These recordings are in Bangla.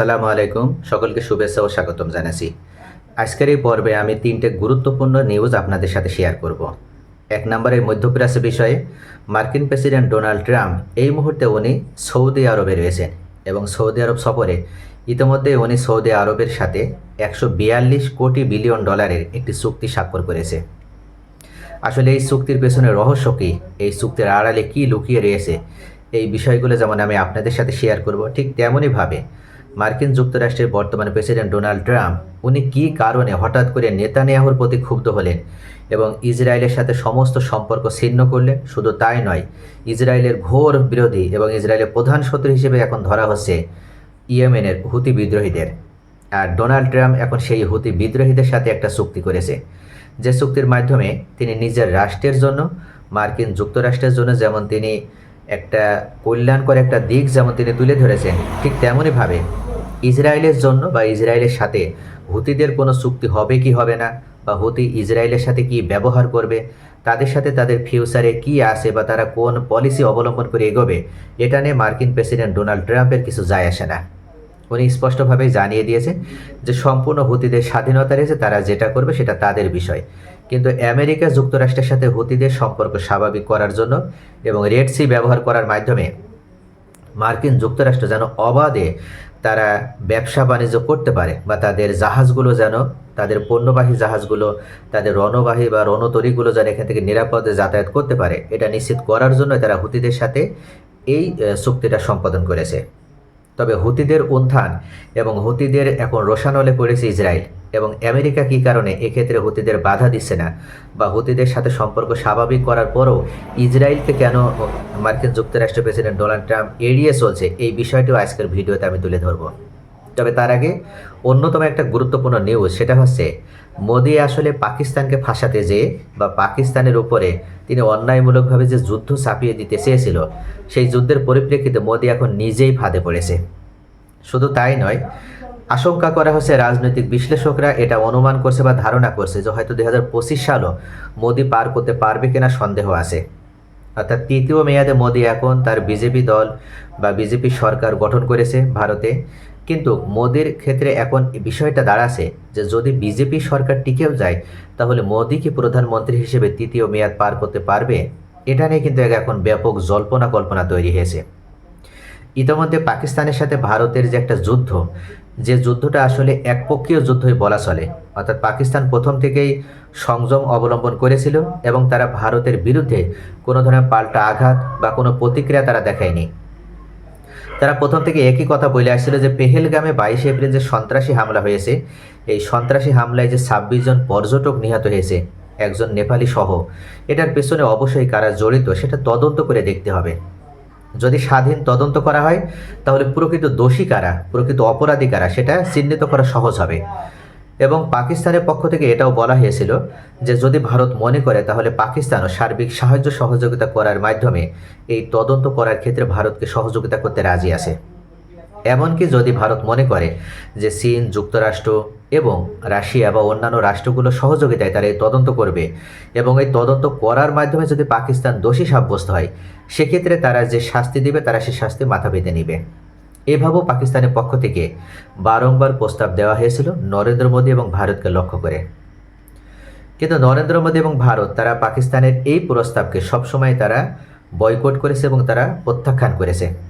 আসসালামু আলাইকুম। সকলকে শুভেচ্ছা ও স্বাগতম জানাচ্ছি। আজকের এই পর্বে আমি তিনটে গুরুত্বপূর্ণ নিউজ আপনাদের সাথে শেয়ার করব। এক নম্বরে মধ্যপ্রাচ্য বিষয়ে মার্কিন প্রেসিডেন্ট ডোনাল্ড ট্রাম্প এই মুহূর্তে উনি সৌদি আরবে রয়েছেন এবং সৌদি আরব সফরে ইতিমধ্যে উনি সৌদি আরবের সাথে একশো বিয়াল্লিশ কোটি বিলিয়ন ডলারের একটি চুক্তি স্বাক্ষর করেছে। আসলে এই চুক্তির পেছনে রহস্য কী? এই চুক্তির আড়ালে কী লুকিয়ে রয়েছে? এই বিষয়গুলো যেমন আমি আপনাদের সাথে শেয়ার করব, ঠিক তেমনইভাবে মার্কিন যুক্তরাষ্ট্রের বর্তমানে প্রেসিডেন্ট ডোনাল্ড ট্রাম্প, উনি কী কারণে হঠাৎ করে নেতানিয়াহুর প্রতি ক্ষুব্ধ হলেন এবং ইসরায়েলের সাথে সমস্ত সম্পর্ক ছিন্ন করলেন? শুধু তাই নয়, ইসরায়েলের ঘোর বিরোধী এবং ইসরায়েলের প্রধান শত্রু হিসেবে এখন ধরা হচ্ছে ইয়েমেনের হুতি বিদ্রোহীদের। আর ডোনাল্ড ট্রাম্প এখন সেই হুতি বিদ্রোহীদের সাথে একটা চুক্তি করেছে। যে চুক্তির মাধ্যমে তিনি নিজের রাষ্ট্রের জন্য, মার্কিন যুক্তরাষ্ট্রের জন্য যেমন তিনি একটা কল্যাণকর একটা দিক যেমন তিনি তুলে ধরেছেন, ঠিক তেমনইভাবে ইসরায়েলের জন্য বা ইসরায়েলের সাথে হুতিদের কোনো চুক্তি হবে কি হবে না বা হুতি ইসরায়েলের সাথে কি ব্যবহার করবে, তাদের সাথে তাদের ফিউচারে কি আছে বা তারা কোন পলিসি অবলম্বন করে এগোবে, এটা নিয়ে মার্কিন প্রেসিডেন্ট ডোনাল্ড ট্রাম্পের কিছু যায় আসে না। উনি স্পষ্টভাবে জানিয়ে দিয়েছেন যে সম্পূর্ণ হুতিদের স্বাধীনতা রয়েছে, তারা যেটা করবে সেটা তাদের বিষয়। কিন্তু আমেরিকা যুক্তরাষ্ট্রের সাথে হুতিদের সম্পর্ক স্বাভাবিক করার জন্য এবং রেড সি ব্যবহার করার মাধ্যমে মার্কিন যুক্তরাষ্ট্র যেন অবাধে তারা ব্যবসা বাণিজ্য করতে পারে বা তাদের জাহাজগুলো যেন, তাদের পণ্যবাহী জাহাজগুলো, তাদের রণবাহী বা রণতরীগুলো যেন এখান থেকে নিরাপদে যাতায়াত করতে পারে। এটা নিশ্চিত করার জন্য তারা হুতিদের সাথে এই চুক্তিটা সম্পাদন করেছে। তবে হুতিদের উত্থান এবং হুতিদের এখন রোশানলে পড়েছে ইসরায়েল। এবং আমেরিকা কী কারণে এক্ষেত্রে হুতিদের বাধা দিচ্ছে না? বা হুতিদের সাথে সম্পর্ক স্বাভাবিক করার পরও ইসরায়েলকে কেন মার্কিন যুক্তরাষ্ট্রের প্রেসিডেন্ট ডোনাল্ড ট্রাম্প এড়িয়ে চলছে? এই বিষয়টিও আজকের ভিডিওতে আমি তুলে ধরব। তবে তার আগে অন্যতম একটা গুরুত্বপূর্ণ নিউজ সেটা হচ্ছে, মোদি আসলে পাকিস্তানকে ফাঁসাতে যেয়ে বা পাকিস্তানের উপরে তিনি অন্যায়মূলকভাবে যে যুদ্ধ চাপিয়ে দিতে চেয়েছিল, সেই যুদ্ধের পরিপ্রেক্ষিতে মোদি এখন নিজেই ফাঁদে পড়েছে। শুধু তাই নয় আশঙ্কা করা হচ্ছে রাজনৈতিক বিশ্লেষকরা এটা অনুমান করছে বা ধারণা করছে যে হয়তো দুই হাজার পঁচিশ সালও মোদি পার করতে পারবে কিনা সন্দেহ আছে। অর্থাৎ তৃতীয় মেয়াদে মোদি এখন তার বিজেপি দল বা বিজেপি সরকার গঠন করেছে ভারতে। কিন্তু মোদির ক্ষেত্রে এখন বিষয়টা দাঁড়াছে যে যদি বিজেপি সরকার টিকেও যায়, তাহলে মোদি কি প্রধানমন্ত্রী হিসেবে তৃতীয় মেয়াদ পার করতে পারবে? এটা নিয়ে কিন্তু এখন ব্যাপক জল্পনা কল্পনা তৈরি হয়েছে। ইতিমধ্যে পাকিস্তানের সাথে ভারতের যে একটা যুদ্ধ যে যুদ্ধটা আসলে একপক্ষীয় যুদ্ধই বলা চলে, অর্থাৎ পাকিস্তান প্রথম থেকেই সংযম অবলম্বন করেছিল এবং তারা ভারতের বিরুদ্ধে কোনো ধরনের পাল্টা আঘাত বা কোনো প্রতিক্রিয়া তারা দেখায়নি। তারা প্রথম থেকে একই কথা বলে আসছিল যে পেহেলগামে বাইশে এপ্রিল যে সন্ত্রাসী হামলা হয়েছে, এই সন্ত্রাসী হামলায় যে ছাব্বিশ জন পর্যটক নিহত হয়েছে, একজন নেপালি সহ, এটার পেছনে অবশ্যই কারা জড়িত সেটা তদন্ত করে দেখতে হবে। যদি স্বাধীন তদন্ত করা হয়, তাহলে প্রকৃত দোষী কারা, প্রকৃত অপরাধী কারা, সেটা চিহ্নিত করা সহজ হবে। এবং পাকিস্তানের পক্ষ থেকে এটাও বলা হয়েছিল যে, যদি ভারত মনে করে, তাহলে পাকিস্তানও সার্বিক সাহায্য সহযোগিতা করার মাধ্যমে এই তদন্ত করার ক্ষেত্রে ভারতকে সহযোগিতা করতে রাজি আছে। এমনকি যদি ভারত মনে করে যে, চীন, যুক্তরাষ্ট্র এবং রাশিয়া বা অন্যান্য রাষ্ট্রগুলো সহযোগিতায় তারা এই তদন্ত করবে এবং এই তদন্ত করার মাধ্যমে যদি পাকিস্তান দোষী সাব্যস্ত হয়, সেক্ষেত্রে তারা যে শাস্তি দিবে, তারা সে শাস্তি মাথা পেতে নিবে। এভাবেও পাকিস্তানের পক্ষ থেকে বারংবার প্রস্তাব দেওয়া হয়েছিল নরেন্দ্র মোদী এবং ভারতকে লক্ষ্য করে। কিন্তু নরেন্দ্র মোদী এবং ভারত, তারা পাকিস্তানের এই প্রস্তাবকে সবসময় তারা বয়কট করেছে এবং তারা প্রত্যাখ্যান করেছে।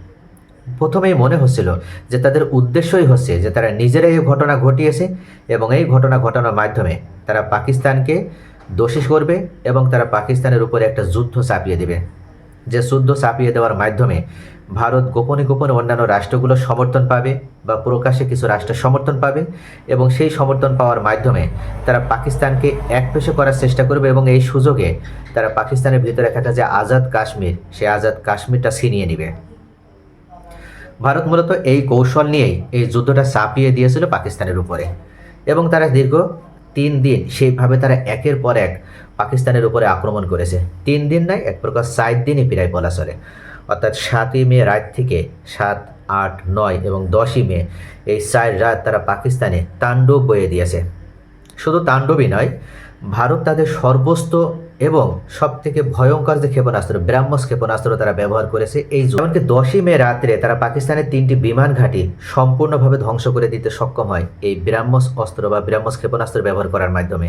প্রথমেই মনে হচ্ছিল যে তাদের উদ্দেশ্যই হচ্ছে যে তারা নিজেরাই এই ঘটনা ঘটিয়েছে এবং এই ঘটনা ঘটানোর মাধ্যমে তারা পাকিস্তানকে দোষী করবে এবং তারা পাকিস্তানের উপরে একটা যুদ্ধ চাপিয়ে দেবে। যে যুদ্ধ চাপিয়ে দেওয়ার মাধ্যমে ভারত গোপনে গোপনে অন্যান্য রাষ্ট্রগুলো সমর্থন পাবে বা প্রকাশ্যে কিছু রাষ্ট্র সমর্থন পাবে এবং সেই সমর্থন পাওয়ার মাধ্যমে তারা পাকিস্তানকে একপেশে করার চেষ্টা করবে এবং এই সুযোগে তারা পাকিস্তানের ভিতরে একটা যে আজাদ কাশ্মীর, সেই আজাদ কাশ্মীরটা ছিনিয়ে নেবে। ভারত মূলত এই কৌশল নিয়েই এই যুদ্ধটা চাপিয়ে দিয়েছিল পাকিস্তানের উপরে। এবং তারা দীর্ঘ তিন দিন সেইভাবে তারা একের পর এক পাকিস্তানের উপরে আক্রমণ করেছে। তিন দিন নয়, এক প্রকার সাত দিনই প্রায় বলা চলে। অর্থাৎ সাতই মে রাত থেকে সাত, আট, নয় এবং দশই মে এই চার রাত তারা পাকিস্তানে তাণ্ডব বয়ে দিয়েছে। শুধু তাণ্ডবই নয়, ভারত তাদের সর্বস্ত এবং সব থেকে ভয়ঙ্কর যে ক্ষেপণাস্ত্র, ব্রাহ্মস ক্ষেপণাস্ত্র তারা ব্যবহার করেছে এই। এমনকি দশই মে রাত্রে তারা পাকিস্তানের তিনটি বিমান ঘাঁটি সম্পূর্ণভাবে ধ্বংস করে দিতে সক্ষম হয় এই ব্রাহ্মস অস্ত্র বা ব্রাহ্মস ক্ষেপণাস্ত্র ব্যবহার করার মাধ্যমে।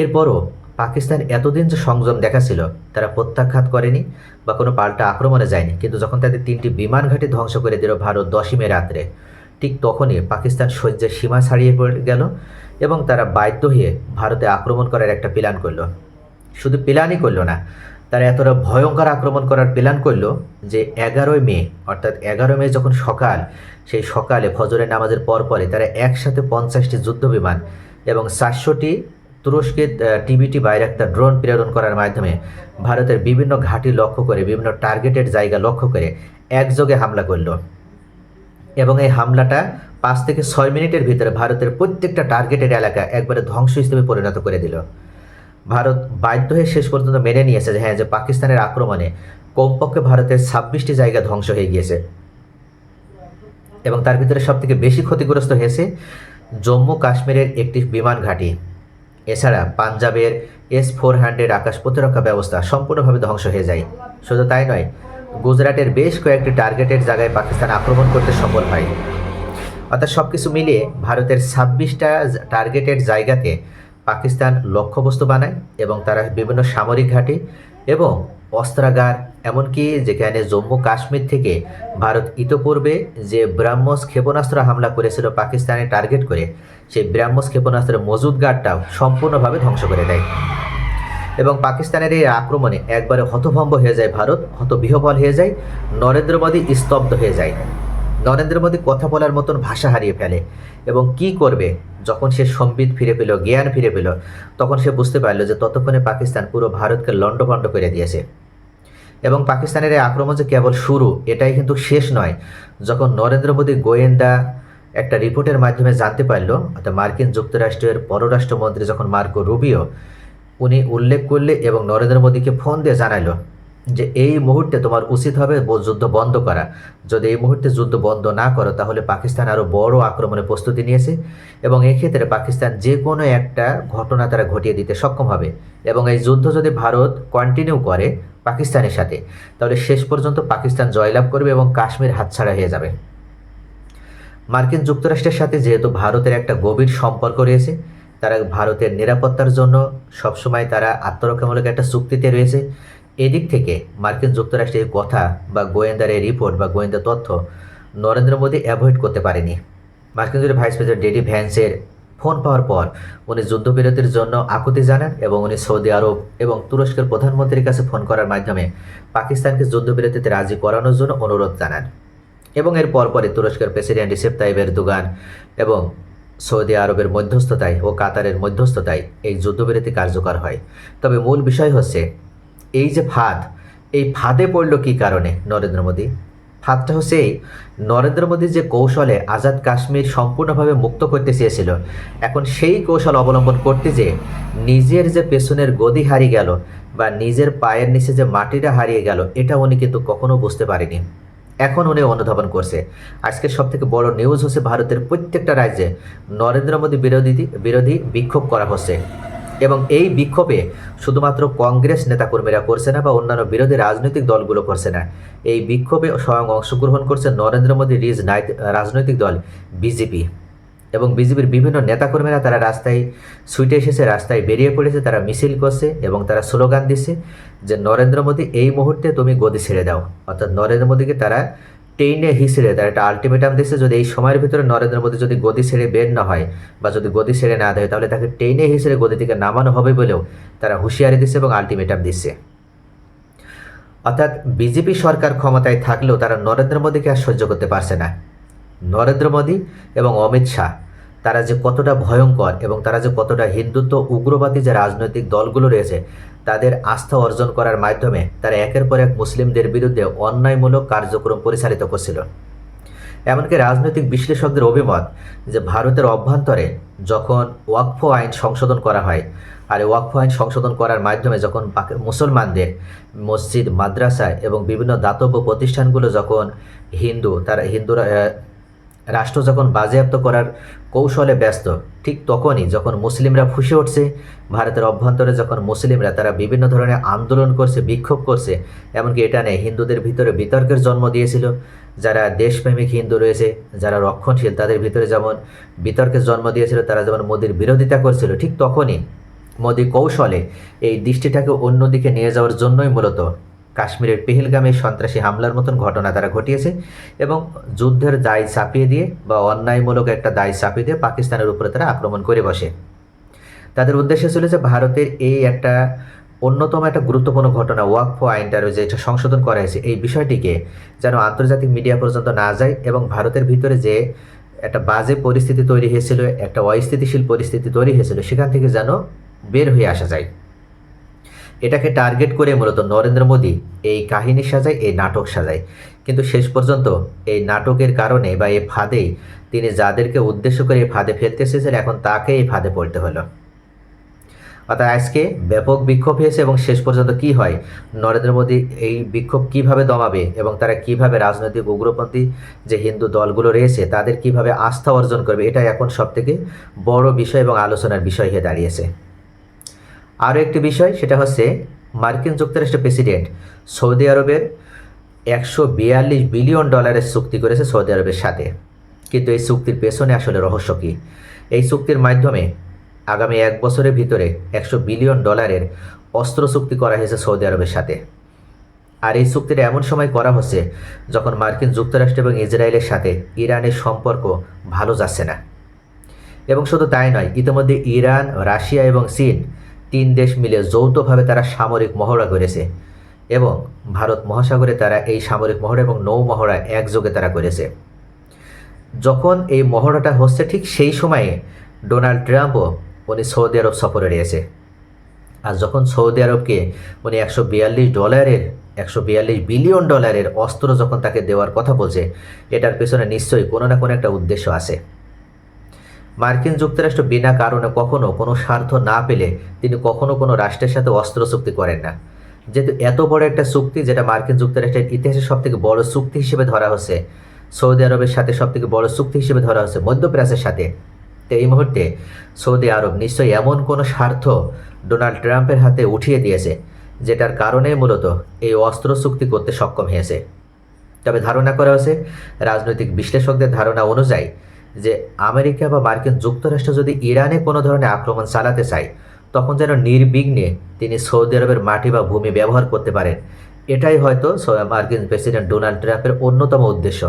এরপরও পাকিস্তান এতদিন যে সংযম দেখাছিল, তারা প্রত্যাঘাত করেনি বা কোনো পাল্টা আক্রমণে যায়নি। কিন্তু যখন তাদের তিনটি বিমান ঘাঁটি ধ্বংস করে দিল ভারত দশই মে রাত্রে, ঠিক তখনই পাকিস্তান সহ্যের সীমা ছাড়িয়ে গেল এবং তারা বাধ্য হয়ে ভারতে আক্রমণ করার একটা প্ল্যান করল। শুধু প্ল্যানই করল না, তারা এতটা ভয়ঙ্কর আক্রমণ করার প্ল্যান করল যে এগারোই মে, অর্থাৎ এগারো মে যখন সকাল, সেই সকালে ফজরের নামাজের পর পরে তারা একসাথে পঞ্চাশটি যুদ্ধ বিমান এবং তুরস্কের টিভিটি টিবিটি বাইরাক্তার ড্রোন প্রেরণ করার মাধ্যমে ভারতের বিভিন্ন ঘাঁটি লক্ষ্য করে, বিভিন্ন টার্গেটেড জায়গা লক্ষ্য করে একযোগে হামলা করল। এবং এই হামলাটা পাঁচ থেকে ছয় মিনিটের ভিতরে ভারতের প্রত্যেকটা টার্গেটেড এলাকা একবারে ধ্বংস হিসেবে পরিণত করে দিল। ভারত বাধ্য হয়ে শেষ পর্যন্ত মেনে নিয়েছে যে হ্যাঁ যে পাকিস্তানের আক্রমণে কমপক্ষে ভারতের ছাব্বিশটি জায়গা ধ্বংস হয়ে গিয়েছে। এবং তার ভিতরে সবথেকে বেশি ক্ষতিগ্রস্ত হয়েছে জম্মু কাশ্মীরের একটি বিমান ঘাঁটি। এছাড়া পাঞ্জাবের এস ফোর হান্ড্রেড আকাশ প্রতিরক্ষা ব্যবস্থা সম্পূর্ণভাবে ধ্বংস হয়ে যায়। শুধু তাই নয়, গুজরাটের বেশ কয়েকটি টার্গেটের জায়গায় পাকিস্তান আক্রমণ করতে সফল হয়। অর্থাৎ সব কিছু মিলিয়ে ভারতের ছাব্বিশটা টার্গেটের জায়গাতে পাকিস্তান লক্ষ্যবস্তু বানায় এবং তারা বিভিন্ন সামরিক ঘাঁটি এবং অস্ত্রাগার, এমনকি যেখানে জম্মু কাশ্মীর থেকে ভারত ইতোপূর্বে যে ব্রাহ্মস ক্ষেপণাস্ত্র হামলা করেছিল পাকিস্তানে টার্গেট করে, সেই ব্রাহ্মস ক্ষেপণাস্ত্রের মজুদ মজুদগারটাও সম্পূর্ণভাবে ধ্বংস করে দেয়। এবং পাকিস্তানের এই আক্রমণে একবারে হতভম্ব হয়ে যায় ভারত, হতবিহবল হয়ে যায়, নরেন্দ্র মোদী স্তব্ধ হয়ে যায়। নরেন্দ্র মোদী কথা বলার মতন ভাষা হারিয়ে ফেলে এবং কি করবে? যখন সে সম্বিত ফিরে পেল, জ্ঞান ফিরে পেল, তখন সে বুঝতে পারল যে ততক্ষণে পাকিস্তান পুরো ভারতকে লণ্ডভণ্ড করে দিয়েছে। এবং পাকিস্তানের এই আক্রমণ যে কেবল শুরু, এটাই কিন্তু শেষ নয়। যখন নরেন্দ্র মোদী গোয়েন্দা একটা রিপোর্টের মাধ্যমে জানতে পারল, অর্থাৎ মার্কিন যুক্তরাষ্ট্রের পররাষ্ট্রমন্ত্রী যখন মার্কো রুবিও, উনি উল্লেখ করলে এবং নরেন্দ্র মোদীকে ফোন দিয়ে জানালো যে এই মুহূর্তে তোমার উচিত হবে যুদ্ধ বন্ধ করা। যদি এই মুহূর্তে যুদ্ধ বন্ধ না করো, তাহলে পাকিস্তান আরও বড় আক্রমণের প্রস্তুতি নিয়েছে এবং এক্ষেত্রে পাকিস্তান যে কোনো একটা ঘটনা তারা ঘটিয়ে দিতে সক্ষম হবে। এবং এই যুদ্ধ যদি ভারত কন্টিনিউ করে পাকিস্তানের সাথে, তাহলে শেষ পর্যন্ত পাকিস্তান জয়লাভ করবে এবং কাশ্মীর হাতছাড়া হয়ে যাবে। মার্কিন যুক্তরাষ্ট্রের সাথে যেহেতু ভারতের একটা গভীর সম্পর্ক রয়েছে, তারা ভারতের নিরাপত্তার জন্য সবসময় তারা আত্মরক্ষামূলক একটা চুক্তিতে রয়েছে। এদিক থেকে মার্কিন যুক্তরাষ্ট্রের কথা বা গোয়েন্দার এই রিপোর্ট বা গোয়েন্দা তথ্য নরেন্দ্র মোদী অ্যাভয়েড করতে পারেনি। মার্কিন ভাইস প্রেসিডেন্ট ডেডি ভ্যান্সের ফোন পাওয়ার পর উনি যুদ্ধবিরতির জন্য আকুতি জানান এবং উনি সৌদি আরব এবং তুরস্কের প্রধানমন্ত্রীর কাছে ফোন করার মাধ্যমে পাকিস্তানকে যুদ্ধবিরতিতে রাজি করানোর জন্য অনুরোধ জানান। এবং এর পরপরই তুরস্কের প্রেসিডেন্ট রিসেপ তাইব এরদোগান এবং সৌদি আরবের মধ্যস্থতায় ও কাতারের মধ্যস্থতায় এই যুদ্ধবিরতি কার্যকর হয়। তবে মূল বিষয় হচ্ছে এই যে ফাঁদ, এই ফাঁদে পড়ল কী কারণে নরেন্দ্র মোদী? ফাঁদটা হচ্ছে নরেন্দ্র মোদীর যে কৌশলে আজাদ কাশ্মীর সম্পূর্ণভাবে মুক্ত করতে চেয়েছিল, এখন সেই কৌশল অবলম্বন করতে যে নিজের যে পেছনের গদি হারিয়ে গেল বা নিজের পায়ের নিচে যে মাটিটা হারিয়ে গেল, এটা উনি কিন্তু কখনো বুঝতে পারেনি। এখন উনি অনুধাবন করছে। আজকে সব থেকে বড় নিউজ হচ্ছে ভারতের প্রত্যেকটা রাজ্যে নরেন্দ্র মোদী বিরোধী বিরোধী বিক্ষোভ করা হচ্ছে। এবং এই বিক্ষোভে শুধুমাত্র কংগ্রেস নেতাকর্মীরা করছে না বা অন্যান্য বিরোধী রাজনৈতিক দলগুলো করছে না। এই বিক্ষোভে স্বয়ং অংশগ্রহণ করছে নরেন্দ্র মোদী, রিজ রাজনৈতিক দল, বিজেপি এবং বিজেপির বিভিন্ন নেতাকর্মীরা তারা রাস্তায় ছুটে এসেছে, রাস্তায় বেরিয়ে পড়েছে, তারা মিছিল করছে এবং তারা স্লোগান দিচ্ছে যে, নরেন্দ্র মোদী, এই মুহূর্তে তুমি গদি ছেড়ে দাও। অর্থাৎ নরেন্দ্র মোদীকে তারা টেইনে হিসেবে তার একটা আলটিমেটাম দিচ্ছে যদি এই সময়ের ভিতরে নরেন্দ্র মোদী যদি গদি ছেড়ে বের না হয় বা যদি গদি ছেড়ে না দেয়, তাহলে তাকে টেইনে হিসেবে গদি থেকে নামানো হবে বলেও তারা হুঁশিয়ারি দিচ্ছে এবং আলটিমেটাম দিচ্ছে অর্থাৎ বিজেপি সরকার ক্ষমতায় থাকলেও তারা নরেন্দ্র মোদীকে আর সহ্য করতে পারছে না। নরেন্দ্র মোদী এবং অমিত শাহ তারা যে কতটা ভয়ঙ্কর এবং তারা যে কতটা হিন্দুত্ব, উগ্রবাদী যে রাজনৈতিক দলগুলো রয়েছে, তাদের আস্থা অর্জন করার মাধ্যমে তারা একের পর এক মুসলিমদের বিরুদ্ধে অন্যায়মূলক কার্যক্রম পরিচালিত করছিল। এমনকি রাজনৈতিক বিশ্লেষকদের অভিমত যে ভারতের অভ্যন্তরে যখন ওয়াকফ আইন সংশোধন করা হয়, আর ওয়াকফ আইন সংশোধন করার মাধ্যমে যখন মুসলমানদের মসজিদ, মাদ্রাসা এবং বিভিন্ন দাতব্য প্রতিষ্ঠানগুলো যখন হিন্দু, তারা হিন্দুরা রাষ্ট্র যখন বাজেয়াপ্ত করার কৌশলে ব্যস্ত, ঠিক তখনই যখন মুসলিমরা ফুসে উঠছে, ভারতের অভ্যন্তরে যখন মুসলিমরা তারা বিভিন্ন ধরনের আন্দোলন করছে, বিক্ষোভ করছে, এমনকি এটা নিয়ে হিন্দুদের ভিতরে বিতর্কের জন্ম দিয়েছিল। যারা দেশপ্রেমিক হিন্দু রয়েছে, যারা রক্ষণশীল, তাদের ভিতরে যেমন বিতর্কের জন্ম দিয়েছিল, তারা যেমন মোদির বিরোধিতা করছিল, ঠিক তখনই মোদি কৌশলে এই দৃষ্টিটাকে অন্যদিকে নিয়ে যাওয়ার জন্যই মূলত কাশ্মীরের পেহেলগামে সন্ত্রাসী হামলার মতন ঘটনা তারা ঘটিয়েছে এবং যুদ্ধের দায় চাপিয়ে দিয়ে বা অন্যায়মূলক একটা দায় চাপিয়ে দিয়ে পাকিস্তানের উপরে তারা আক্রমণ করে বসে। তাদের উদ্দেশ্য ছিল যে ভারতের এই একটা অন্যতম একটা গুরুত্বপূর্ণ ঘটনা, ওয়াকফ আইনটার যে এটা সংশোধন করা হয়েছে, এই বিষয়টিকে যেন আন্তর্জাতিক মিডিয়া পর্যন্ত না যায় এবং ভারতের ভিতরে যে একটা বাজে পরিস্থিতি তৈরি হয়েছিল, একটা অস্থিতিশীল পরিস্থিতি তৈরি হয়েছিল, সেখান থেকে যেন বের হয়ে আসা যায়। এটাকে টার্গেট করে মূলত নরেন্দ্র মোদী এই কাহিনী সাজায়, এই নাটক সাজায়। কিন্তু শেষ পর্যন্ত এই নাটকের কারণে বা এই ফাঁদেই তিনি যাদেরকে উদ্দেশ্য করে এই ফাঁদে ফেলতে এসেছেন, এখন তাকে এই ফাঁদে পড়তে হলো। অর্থাৎ আজকে ব্যাপক বিক্ষোভ হয়েছে এবং শেষ পর্যন্ত কি হয়, নরেন্দ্র মোদী এই বিক্ষোভ কীভাবে দমাবে এবং তারা কীভাবে রাজনৈতিক উগ্রপন্থী যে হিন্দু দলগুলো রয়েছে, তাদের কীভাবে আস্থা অর্জন করবে এটা এখন সবথেকে বড় বিষয় এবং আলোচনার বিষয় হয়ে দাঁড়িয়েছে। আরও একটি বিষয়, সেটা হচ্ছে মার্কিন যুক্তরাষ্ট্রের প্রেসিডেন্ট সৌদি আরবের একশো বিয়াল্লিশ বিলিয়ন ডলারের চুক্তি করেছে সৌদি আরবের সাথে। কিন্তু এই চুক্তির পেছনে আসলে রহস্য কী? এই চুক্তির মাধ্যমে আগামী এক বছরের ভিতরে একশো বিলিয়ন ডলারের অস্ত্র চুক্তি করা হয়েছে সৌদি আরবের সাথে। আর এই চুক্তিটা এমন সময় করা হচ্ছে যখন মার্কিন যুক্তরাষ্ট্র এবং ইসরায়েলের সাথে ইরানের সম্পর্ক ভালো যাচ্ছে না। এবং শুধু তাই নয়, ইতিমধ্যে ইরান, রাশিয়া এবং চীন তিন দেশ মিলে যৌথভাবে তারা সামরিক মহড়া করেছে এবং ভারত মহাসাগরে তারা এই সামরিক মহড়া এবং নৌ মহড়া একযোগে তারা করেছে। যখন এই মহড়াটা হচ্ছে ঠিক সেই সময়ে ডোনাল্ড ট্রাম্পও উনি সৌদি আরব সফরে রয়েছে। আর যখন সৌদি আরবকে উনি একশো বিয়াল্লিশ ডলারের, একশো বিয়াল্লিশ বিলিয়ন ডলারের অস্ত্র যখন তাকে দেওয়ার কথা বলছে, এটার পেছনে নিশ্চয়ই কোনো না কোনো একটা উদ্দেশ্য আছে। মার্কিন যুক্তরাষ্ট্র বিনা কারণে কখনো কোনো স্বার্থ না পেলে তিনি কখনো কোনো রাষ্ট্রের সাথে অস্ত্র চুক্তি করেন না। যেহেতু এত বড় একটা চুক্তি, যেটা মার্কিন যুক্তরাষ্ট্রের ইতিহাসে সবথেকে বড় চুক্তি হিসেবে ধরা হচ্ছে সৌদি আরবের সাথে সবথেকে বড় চুক্তি হিসেবে ধরা হচ্ছে মধ্যপ্রাচ্যের সাথে, তো এই মুহূর্তে সৌদি আরব নিশ্চয়ই এমন কোনো স্বার্থ ডোনাল্ড ট্রাম্পের হাতে উঠিয়ে দিয়েছে, যেটার কারণে মূলত এই অস্ত্র চুক্তি করতে সক্ষম হয়েছে। তবে ধারণা করা হয়েছে, রাজনৈতিক বিশ্লেষকদের ধারণা অনুযায়ী যে আমেরিকা বা মার্কিন যুক্তরাষ্ট্র যদি ইরানে কোনো ধরনের আক্রমণ চালাতে চায়, তখন যেন নির্বিঘ্নে তিনি সৌদি আরবের মাটি বা ভূমি ব্যবহার করতে পারেন। এটাই হয়তো মার্কিন প্রেসিডেন্ট ডোনাল্ড ট্রাম্পের অন্যতম উদ্দেশ্য।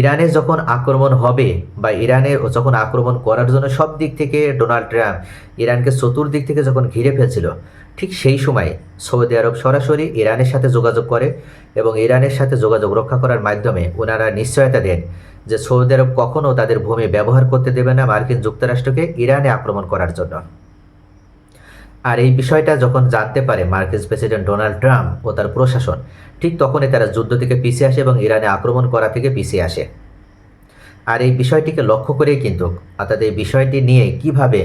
ইরানে যখন আক্রমণ হবে বা ইরানে যখন আক্রমণ করার জন্য সব দিক থেকে ডোনাল্ড ট্রাম্প ইরানকে চতুর্দিক থেকে যখন ঘিরে ফেলছিল, ঠিক সেই সময় সৌদি আরব সরাসরি ইরানের সাথে যোগাযোগ করে এবং ইরানের সাথে যোগাযোগ রক্ষা করার মাধ্যমে ওনারা নিশ্চয়তা দেন যে সৌদি আরব কখনও তাদের ভূমি ব্যবহার করতে দেবে না মার্কিন যুক্তরাষ্ট্রকে ইরানে আক্রমণ করার জন্য। আর এই বিষয়টা যখন জানতে পারে মার্কিন প্রেসিডেন্ট ডোনাল্ড ট্রাম্প ও তার প্রশাসন, ঠিক তখনই তারা যুদ্ধ থেকে পিছিয়ে আসে এবং ইরানে আক্রমণ করা থেকে পিছিয়ে আসে। আর এই বিষয়টিকে লক্ষ্য করেই কিন্তু, অর্থাৎ এই বিষয়টি নিয়ে কীভাবে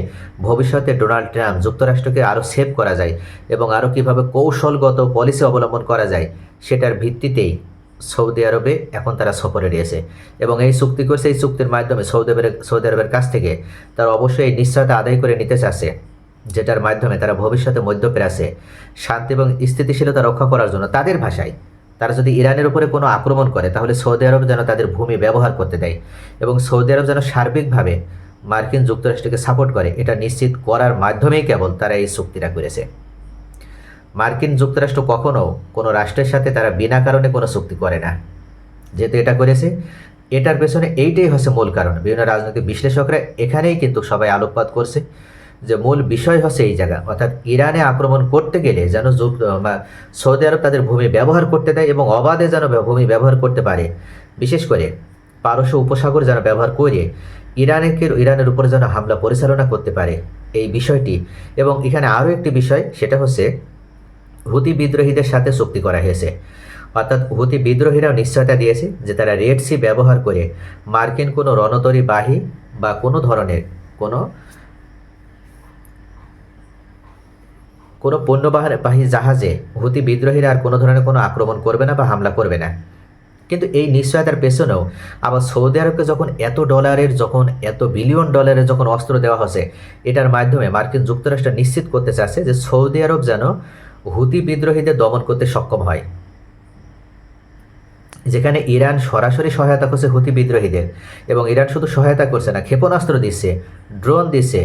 ভবিষ্যতে ডোনাল্ড ট্রাম্প যুক্তরাষ্ট্রকে আরও সেভ করা যায় এবং আরও কীভাবে কৌশলগত পলিসি অবলম্বন করা যায়, সেটার ভিত্তিতেই সৌদি আরবে এখন তারা সফরে রয়েছে। এবং এই চুক্তি করছে, এই চুক্তির মাধ্যমে সৌদি আরবের সৌদি আরবের কাছ থেকে তারা অবশ্যই এই নিশ্চয়তা আদায় করে নিতে চাচ্ছে, যেটার মাধ্যমে তারা ভবিষ্যতে মধ্যপ্রাচ্যে শান্তি এবং স্থিতিশীলতা রক্ষা করার জন্য তাদের ভাষায়, তারা যদি ইরানের উপরে কোনো আক্রমণ করে, তাহলে সৌদি আরব যেন তাদের ভূমি ব্যবহার করতে দেয় এবং সৌদি আরব যেন সার্বিকভাবে মার্কিন যুক্তরাষ্ট্রকে সাপোর্ট করে, এটা নিশ্চিত করার মাধ্যমেই কেবল তারা এই চুক্তিটা করেছে। মার্কিন যুক্তরাষ্ট্র কখনও কোনো রাষ্ট্রের সাথে তারা বিনা কারণে কোনো চুক্তি করে না। যেহেতু এটা করেছে, এটার পেছনে এইটাই হচ্ছে মূল কারণ। বিভিন্ন রাজনৈতিক বিশ্লেষকরা এখানেই কিন্তু সবাই আলোকপাত করছে যে মূল বিষয় হচ্ছে এই জায়গা। অর্থাৎ ইরানে আক্রমণ করতে গেলে যেন সৌদি আরব তাদের ভূমি ব্যবহার করতে দেয় এবং অবাধে যেন ভূমি ব্যবহার করতে পারে। বিশেষ করে পারস্য উপসাগর যেন ব্যবহার করে ইরানকে ইরানের উপরে যেন হামলা পরিচালনা করতে পারে। এই বিষয়টি এবং এখানে আরও একটি বিষয়, সেটা হচ্ছে হুতি বিদ্রোহীদের সাথে চুক্তি করা হয়েছে। অর্থাৎ হুতি বিদ্রোহীরাও নিশ্চয়তা দিয়েছে যে তারা রেড সি ব্যবহার করে মার্কিন কোনো রণতরী বাহী বা কোনো ধরনের কোনো কোনো পণ্যবাহী জাহাজে হুতি বিদ্রোহীরা আর কোনো ধরনের কোনো আক্রমণ করবে না বা হামলা করবে না। কিন্তু এই নিশ্চয়তার পেছনেও আবার সৌদি আরবকে যখন এত ডলারের, যখন এত বিলিয়ন ডলারের যখন অস্ত্র দেওয়া হচ্ছে, এটার মাধ্যমে মার্কিন যুক্তরাষ্ট্র নিশ্চিত করতে চাচ্ছে যে সৌদি আরব যেন হুতি বিদ্রোহীদের দমন করতে সক্ষম হয়। যেখানে ইরান সরাসরি সহায়তা করছে হুতি বিদ্রোহীদের এবং ইরান শুধু সহায়তা করছে না, ক্ষেপণাস্ত্র দিচ্ছে, ড্রোন দিচ্ছে,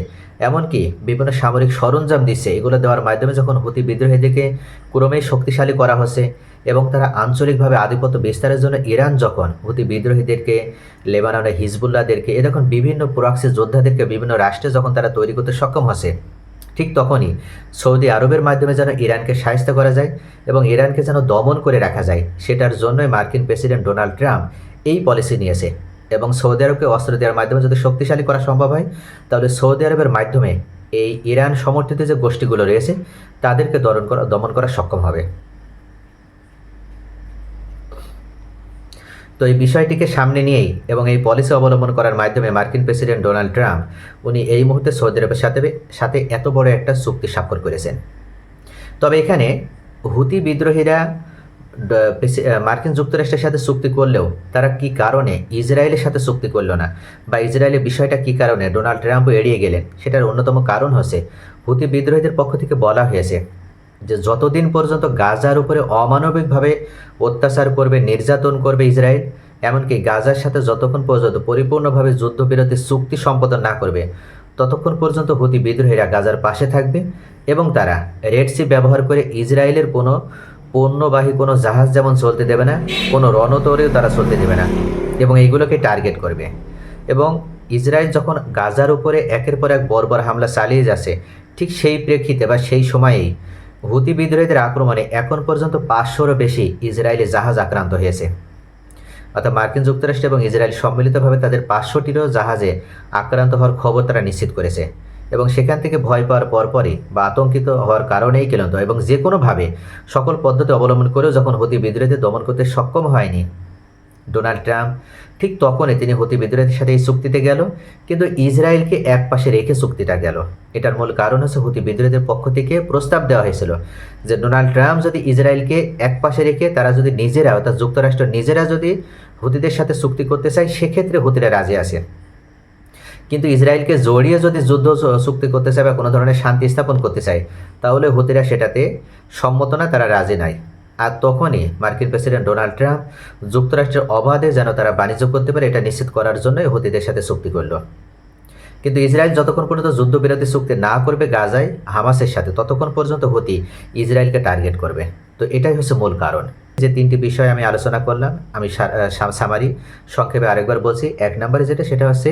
এমনকি বিভিন্ন সামরিক সরঞ্জাম দিচ্ছে। এগুলো দেওয়ার মাধ্যমে যখন হুতি বিদ্রোহীদেরকে ক্রমেই শক্তিশালী করা হচ্ছে এবং তারা আঞ্চলিকভাবে আধিপত্য বিস্তারের জন্য ইরান যখন হুতি বিদ্রোহীদেরকে, লেবাননের হিজবুল্লাহদেরকে, এ যখন বিভিন্ন প্রক্সি যোদ্ধাদেরকে, বিভিন্ন রাষ্ট্রে যখন তারা তৈরি করতে সক্ষম হচ্ছে ঠিক তখনই সৌদি আরবের মাধ্যমে যেন ইরানকে সাহায্য করা যায় এবং ইরানকে যেন দমন করে রাখা যায়, সেটার জন্যই মার্কিন প্রেসিডেন্ট ডোনাল্ড ট্রাম্প এই পলিসি নিয়েছে। এবং সৌদি আরবকে অস্ত্র দেওয়ার মাধ্যমে যদি শক্তিশালী করা সম্ভব হয়, তাহলে সৌদি আরবের মাধ্যমে এই ইরান সমর্থিত যে গোষ্ঠীগুলো রয়েছে, তাদেরকে দমন করা দমন করা সক্ষম হবে। তো এই বিষয়টিকে সামনে নিয়েই এবং এই পলিসি অবলম্বন করার মাধ্যমে মার্কিন প্রেসিডেন্ট ডোনাল্ড ট্রাম্প, উনি এই মুহূর্তে সৌদি আরবের সাথে সাথে এত বড় একটা চুক্তি স্বাক্ষর করেছেন। তবে এখানে হুতি বিদ্রোহীরা মার্কিন যুক্তরাষ্ট্রের সাথে চুক্তি করলেও তারা কি কারণে ইসরায়েলের সাথে চুক্তি করল না বা ইসরায়েলের বিষয়টা কি কারণে ডোনাল্ড ট্রাম্প এড়িয়ে গেলেন, সেটার অন্যতম কারণ হচ্ছে হুতি বিদ্রোহীদের পক্ষ থেকে বলা হয়েছে যে যতদিন পর্যন্ত গাজার উপরে অমানবিকভাবে অত্যাচার করবে, নির্যাতন করবে ইসরায়েল, এমনকি গাজার সাথে যতক্ষণ পর্যন্ত পরিপূর্ণভাবে যুদ্ধবিরতি চুক্তি সম্পাদন না করবে, ততক্ষণ পর্যন্ত হুতি বিদ্রোহীরা গাজার পাশে থাকবে এবং তারা রেড সি ব্যবহার করে ইসরায়েলের কোনো পণ্যবাহী কোনো জাহাজ যেমন চলতে দেবে না, কোনো রণতরেও তারা চলতে দেবে না এবং এইগুলোকে টার্গেট করবে। এবং ইসরায়েল যখন গাজার উপরে একের পর এক বর্বর হামলা চালিয়ে যাচ্ছে, ঠিক সেই প্রেক্ষিতে বা সেই সময়েই হুতি বিদ্রোহীদের আক্রমণে এখন পর্যন্ত পাঁচশোরও বেশি ইসরায়েলি জাহাজ আক্রান্ত হয়েছে। অর্থাৎ মার্কিন যুক্তরাষ্ট্র এবং ইসরায়েল সম্মিলিতভাবে তাদের পাঁচশোটিরও জাহাজে আক্রান্ত হওয়ার খবর তারা নিশ্চিত করেছে এবং সেখান থেকে ভয় পাওয়ার পরপরই বা আতঙ্কিত হওয়ার কারণেই কেলন্ত এবং যে কোনোভাবে সকল পদ্ধতি অবলম্বন করেও যখন হতি বিদ্রোহীদের দমন করতে সক্ষম হয়নি ডোনাল্ড ট্রাম্প, ঠিক তখনই তিনি হুতি বিদ্রোহীদের সাথে এই চুক্তিতে গেল, কিন্তু ইসরায়েলকে এক পাশে রেখে চুক্তিটা গেল। এটার মূল কারণ হচ্ছে হুতি বিদ্রোহীদের পক্ষ থেকে প্রস্তাব দেওয়া হয়েছিল যে ডোনাল্ড ট্রাম্প যদি ইসরায়েলকে এক পাশে রেখে তারা যদি নিজেরা, অর্থাৎ যুক্তরাষ্ট্র নিজেরা যদি হুতিদের সাথে চুক্তি করতে চায়, সেক্ষেত্রে হুতিরা রাজি আছে। কিন্তু ইসরায়েলকে জড়িয়ে যদি যুদ্ধ চুক্তি করতে চায় বা কোনো ধরনের শান্তি স্থাপন করতে চায়, তাহলে হুতিরা সেটাতে সম্মত না, তারা রাজি নাই। আর তখনই মার্কিন প্রেসিডেন্ট ডোনাল্ড ট্রাম্প যুক্তরাষ্ট্রের অবাধে যেন তারা বাণিজ্য করতে পারে, এটা নিশ্চিত করার জন্যই হুতিদের সাথে চুক্তি করল। কিন্তু ইসরায়েল যতক্ষণ পর্যন্ত যুদ্ধবিরতি চুক্তি না করবে গাজায়, হামাসের সাথে ততক্ষণ পর্যন্ত হুতি ইসরায়েলকে টার্গেট করবে। তো এটাই হচ্ছে মূল কারণ। যে তিনটি বিষয় আমি আলোচনা করলাম, আমি সামারি সংক্ষেপে আরেকবার বলছি। এক নম্বরে যেটা, সেটা হচ্ছে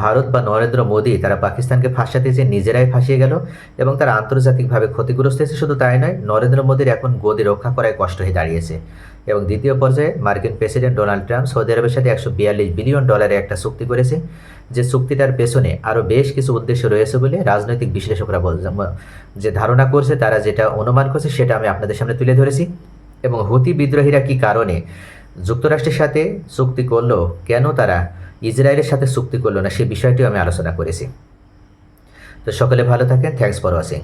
ভারত বা নরেন্দ্র মোদী তারা পাকিস্তানকে ফাঁসাতে যে নিজেরাই ফাঁসিয়ে গেল এবং তারা আন্তর্জাতিকভাবে ক্ষতিগ্রস্ত হয়েছে শুধু তাই নয়, নরেন্দ্র মোদীর এখন গদি রক্ষা করায় কষ্ট হয়ে দাঁড়িয়েছে। এবং দ্বিতীয় পর্যায়ে মার্কিন প্রেসিডেন্ট ডোনাল্ড ট্রাম্প সৌদি আরবের সাথে একশো বিয়াল্লিশ বিলিয়ন ডলারের একটা চুক্তি করেছে। যে চুক্তিটার পেছনে আরও বেশ কিছু উদ্দেশ্য রয়েছে বলে রাজনৈতিক বিশ্লেষকরা বল যে ধারণা করছে, তারা যেটা অনুমান করছে সেটা আমি আপনাদের সামনে তুলে ধরেছি। এবং হুতি বিদ্রোহীরা কি কারণে যুক্তরাষ্ট্রের সাথে চুক্তি করল, কেন তারা ইসরায়েলের সাথে চুক্তি করল না সেই বিষয়টিও আমি আলোচনা করেছি। তো সকলে ভালো থাকেন থ্যাংকস ফর ওয়াচিং